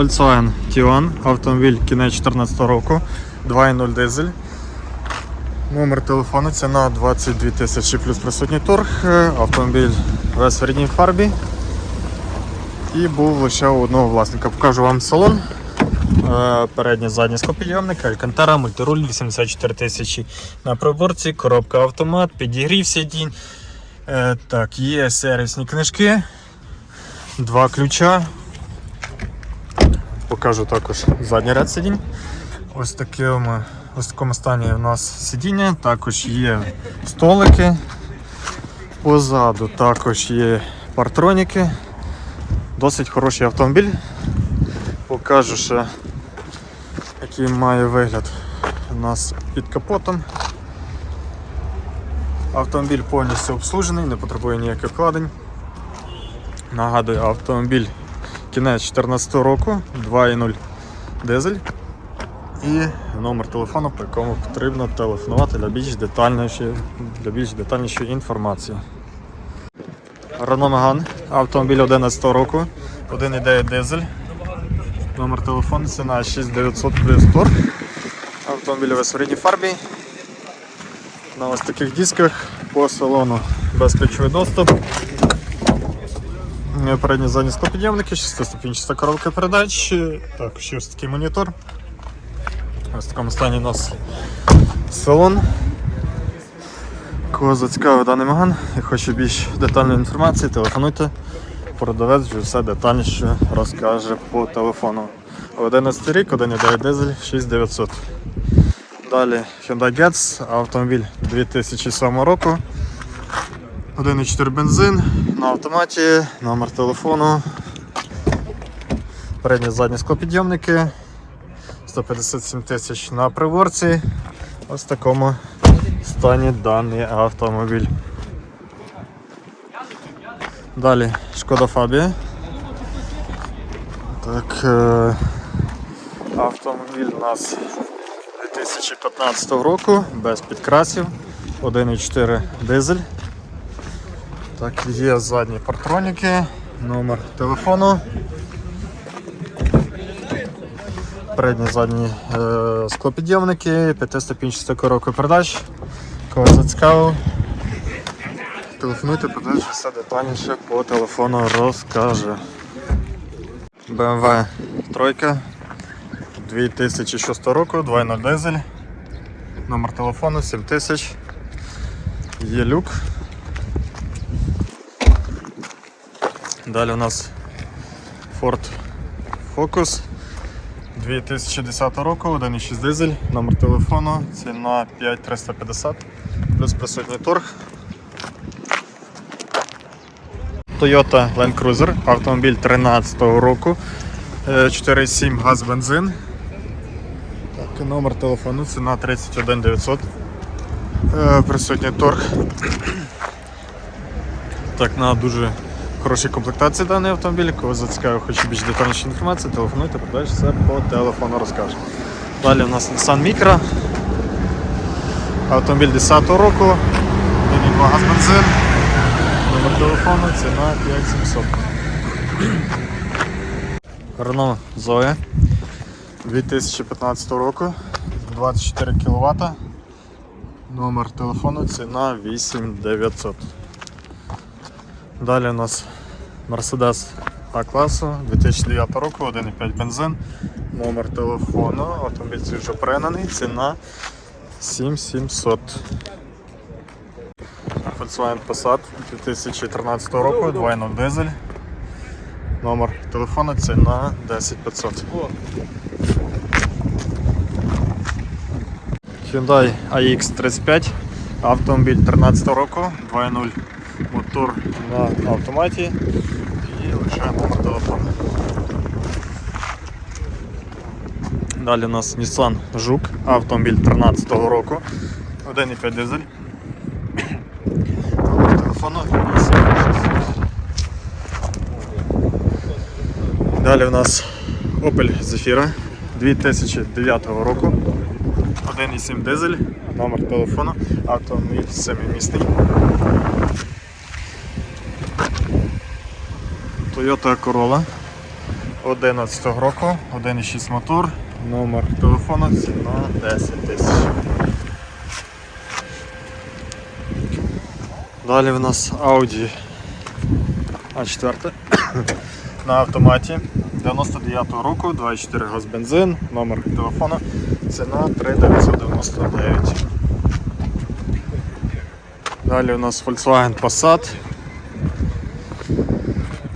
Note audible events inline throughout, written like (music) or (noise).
Volkswagen Tiguan, автомобіль кінець 14 року, 2.0 дизель. Номер телефону, ціна 22 тисячі плюс присутній торг. Е, Автомобіль весь в рідній фарбі. І був лише у одного власника. Покажу вам салон. Е, Передній задній Алькантара, мультируль 84 тисячі на приборці, коробка автомат, підігрів сидінь. Е, Так, є сервісні книжки, два ключа. Покажу також задній ряд сидінь. Ось такими, ось в такому стані у нас сидіння, також є столики. Позаду також є партроніки. Досить хороший автомобіль. Покажу ще, який має вигляд у нас під капотом. Автомобіль повністю обслужений, не потребує ніяких вкладень. Нагадую, автомобіль кінець 2014 року, 2.0 дизель. І номер телефону, по якому потрібно телефонувати для більш детальнішої, для більш детальнішої інформації. Renault Megane, автомобіль 11 року, 1.9 дизель. Номер телефону ціна 6900 плюс торг. Автомобіль весь в рідній фарбі. На ось таких дисках по салону безключовий доступ. Передні задні склопідйомники, 6-ступінчаста коробка передач, також ось такий монітор. Ось в такому стані у нас салон. Кого зацікавив даний маган і хоче більш детальної інформації, телефонуйте. Продавець все детальніше розкаже по телефону. 11 рік, 1.9 дизель, 6900. Далі Hyundai Getz, автомобіль 2007 року. 1,4 бензин на автоматі, номер телефону. Передні задні склопідйомники. 157 тисяч на приворці. Ось в такому стані даний автомобіль. Далі Шкода Фабія. Так, е, автомобіль у нас 2015 року, без підкрасів, 1,4 дизель. Так, є задні партроніки, номер телефону. Передні задні е, склопідйомники, п'ятиступінчаста коробка передач. Кого зацікавив, телефонуйте, продаж все детальніше по телефону розкаже. BMW тройка 2006 року, 2.0 дизель. Номер телефону 7000. Є люк. Далі у нас Ford Focus 2010 року, 1.6 дизель, номер телефону, ціна 5350, плюс присутній торг. Toyota Land Cruiser, автомобіль 13 року, е, 4,7 газ бензин. Так, номер телефону, ціна 31 900. Е, Присутній торг. Так, на дуже хорошій комплектації даний автомобіль. Кого зацікавив, хоче більш детальніше інформації, телефонуйте, продаж все по телефону розкаже. Далі у нас Nissan Micra. Автомобіль 10 року, 1,2 газ бензин. Номер телефону, ціна 5700. Renault Zoe 2015 року, 24 кВт. Номер телефону, ціна 8900. Далі у нас Mercedes А-класу 2009 року, 1,5 бензин, номер телефону, автомобіль свіжо пригнаний, ціна 7700. Volkswagen Passat 2013 року, 2.0 дизель. Номер телефону ціна 10500. Hyundai AX35, автомобіль 13 року, 2.0 мотор на автоматі і лише номер телефону. Далі у нас Nissan Жук, автомобіль 13 року, 1,5 дизель. Телефону. Далі у нас Opel Zafira 2009 року. 1,7 дизель, номер телефону, автомобіль семимісний. Toyota Corolla. 11 року, 1,6 мотор, номер. Телефону, ціна 10 тисяч. Далі в нас Audi А4 (coughs) на автоматі 99 року, 2,4 газ бензин, номер телефону, ціна 3,999. Далі у нас Volkswagen Passat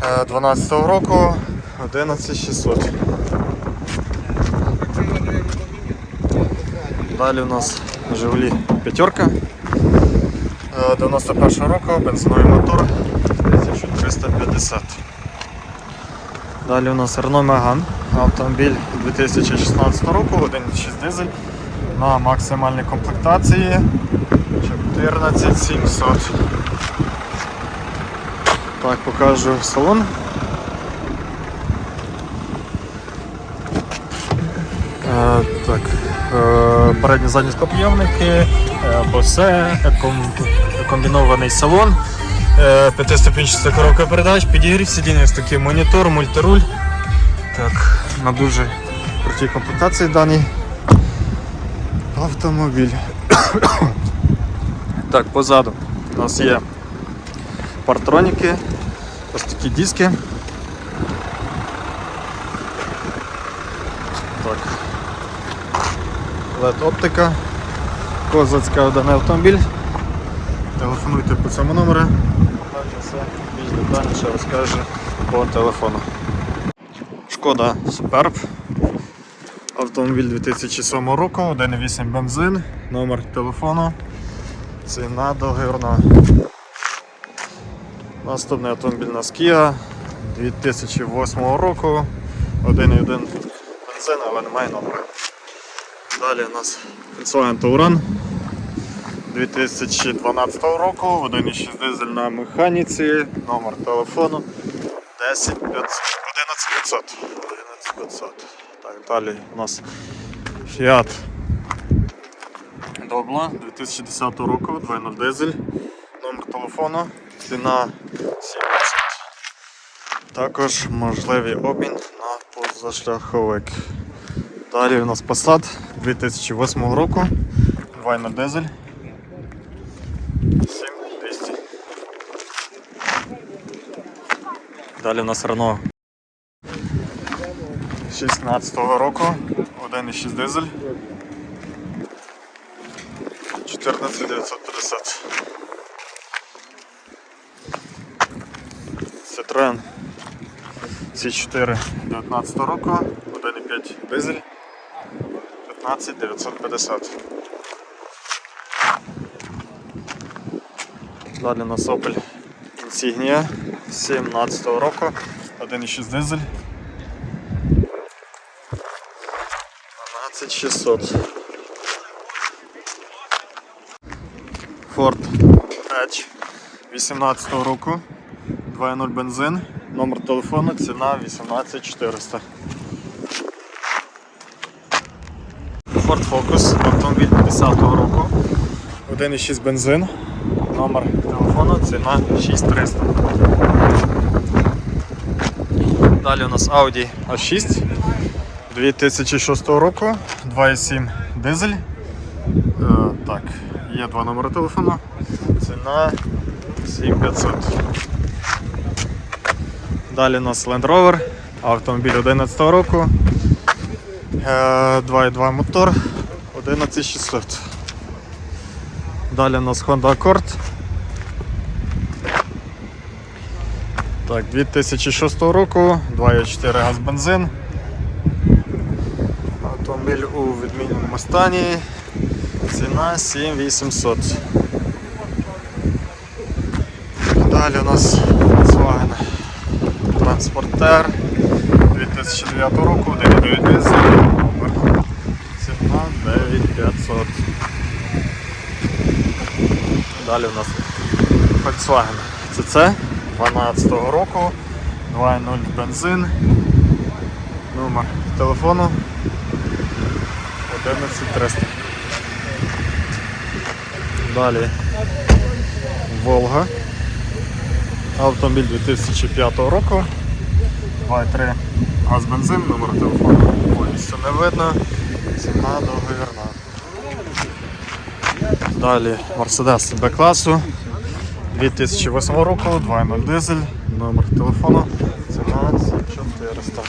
е, 12 року 11600. Далі у нас Жигулі п'ятерка. Е, 91 року, бензиновий мотор 1350. Далі у нас Renault Megane, автомобіль 2016 року, 1.6 дизель на максимальній комплектації 14700. Так, покажу салон. Е, так, е, передні задні склопідйомники, е, босе, комбінований салон, е, п'ятиступінчаста коробка передач, підігрів сидіння, такий монітор, мультируль. Так, на дуже крутій комплектації даний автомобіль. (coughs) так, позаду у нас є партроніки, ось такі диски. Так. LED оптика. Кого зацікавив даний автомобіль. Телефонуйте по цьому номеру. Все більш детальніше розкаже по телефону. Шкода Superb. Автомобіль 2007 року, 1.8 бензин, номер телефону. Ціна договірна. Наступний автомобіль у нас Kia 2008 року, 1.1 бензин, але немає номера. Далі у нас Volkswagen Touran 2012 року, 1.6 дизель на механіці, номер телефону 10 11500. 11500. Так, далі у нас Fiat Doblo 2010 року, 2.0 дизель, номер телефону, ціна 700. Також можливий обмін на позашляховик. Далі у нас Passat 2008 року, 2.0 дизель. 7200. Далі у нас Renault 16 року, 1.6 дизель. 14950. Citroen C4 19 року, 1.5 дизель. 15950. Далі у нас Opel Insignia 17 року, 1.6 дизель. 12600. Ford Edge 18 року, 2.0 бензин, номер телефону, ціна 18400. Ford Focus, автомобіль 10 року, 1.6 бензин, номер телефону, ціна 6300. Далі у нас Audi A6 2006 року, 2.7 дизель. Е, так, є два номери телефону. Ціна 7500. Далі у нас Land Rover, автомобіль 11 року. Е, 2.2 мотор 11600. Далі у нас Honda Accord. Так, 2006 року, 2.4 газ бензин. Автомобіль у відмінному стані. Ціна 7800. Далі у нас Volkswagen Transporter 2009 року, 9 дизель. Ціна 9500. Далі у нас Volkswagen CC 12 року, 2.0 бензин. Номер телефону 11300. Далі Волга. Автомобіль 2005 року. 2.3 Газ бензин, номер телефону повністю не видно. Ціна договірна. Далі Mercedes B-класу 2008 року, 2.0 дизель, номер телефону, ціна 400.